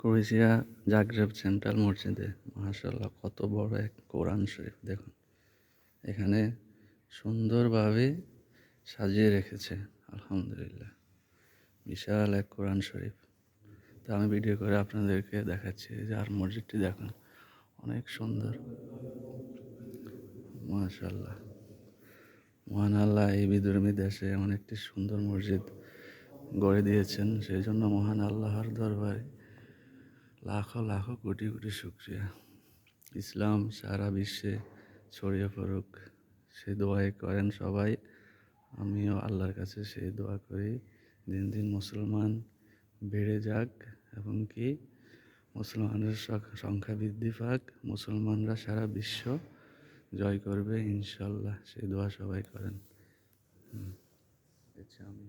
Croatia Zagreb central মসজিদে মাশাল্লাহ কত বড় এক কোরআন শরীফ, দেখুন। এখানে সুন্দরভাবে সাজিয়ে রেখেছে, আলহামদুলিল্লাহ। বিশাল এক কোরআন শরীফ। তা আমি ভিডিও করে আপনাদেরকে দেখাচ্ছি যে আর মসজিদটি দেখুন, অনেক সুন্দর। মাশাল্লাহ মহান আল্লাহ এই বিদুর্মী দেশে এমন একটি সুন্দর মসজিদ গড়ে দিয়েছেন, সেই জন্য মহান আল্লাহর দরবারে লাখো লাখো কোটি কোটি শুক্রিয়া। ইসলাম সারা বিশ্বে ছড়িয়ে পড়ুক, সে দোয়াই করেন সবাই। আমিও আল্লাহর কাছে সেই দোয়া করি। দিন দিন মুসলমান বেড়ে যাক, এবং কি? মুসলমানের সংখ্যা বৃদ্ধি পাক, মুসলমানরা সারা বিশ্ব জয় করবে, ইনশাল্লাহ। সেই দোয়া সবাই করেন। আমি।